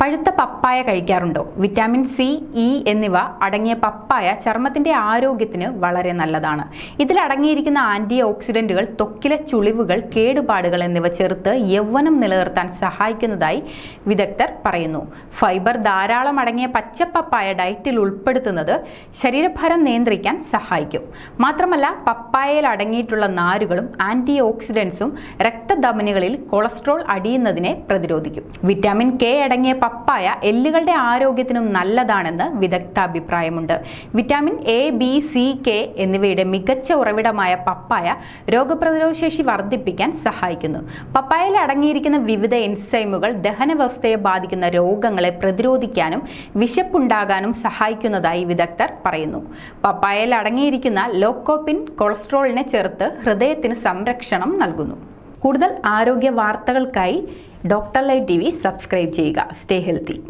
പഴുത്ത പപ്പായ കഴിക്കാറുണ്ടോ? വിറ്റാമിൻ സി ഇ എന്നിവ അടങ്ങിയ പപ്പായ ചർമ്മത്തിന്റെ ആരോഗ്യത്തിന് വളരെ നല്ലതാണ്. ഇതിൽ അടങ്ങിയിരിക്കുന്ന ആന്റി ഓക്സിഡന്റുകൾ ത്വക്കിലെ ചുളിവുകൾ കേടുപാടുകൾ എന്നിവ ചെറുത്ത് യൗവനം നിലനിർത്താൻ സഹായിക്കുന്നതായി വിദഗ്ധർ പറയുന്നു. ഫൈബർ ധാരാളം അടങ്ങിയ പച്ചപ്പപ്പായ ഡയറ്റിൽ ഉൾപ്പെടുത്തുന്നത് ശരീരഭാരം നിയന്ത്രിക്കാൻ സഹായിക്കും. മാത്രമല്ല പപ്പായയിൽ അടങ്ങിയിട്ടുള്ള നാരുകളും ആന്റി ഓക്സിഡൻസും രക്തധമനികളിൽ കൊളസ്ട്രോൾ അടിയുന്നതിനെ പ്രതിരോധിക്കും. വിറ്റാമിൻ കെ അടങ്ങിയ പപ്പായ എല്ലുകളുടെ ആരോഗ്യത്തിനും നല്ലതാണെന്ന് വിദഗ്ധ അഭിപ്രായമുണ്ട് vitamin A B C K എന്നിവയുടെ മികച്ച ഉറവിടമായ പപ്പായ രോഗപ്രതിരോധ ശേഷി വർദ്ധിപ്പിക്കാൻ സഹായിക്കുന്നു. പപ്പായയിൽ അടങ്ങിയിരിക്കുന്ന വിവിധ എൻസൈമുകൾ ദഹനവ്യവസ്ഥയെ ബാധിക്കുന്ന രോഗങ്ങളെ പ്രതിരോധിക്കാനും വിശപ്പുണ്ടാകാനും സഹായിക്കുന്നതായി വിദഗ്ധർ പറയുന്നു. പപ്പായയിൽ അടങ്ങിയിരിക്കുന്ന ലോക്കോപ്പിൻ കൊളസ്ട്രോളിനെ ചെറുത്ത് ഹൃദയത്തിന് സംരക്ഷണം നൽകുന്നു. കൂടുതൽ ആരോഗ്യ വാർത്തകൾക്കായി doctor live T V subscribe ചെയ്യുക. Stay healthy.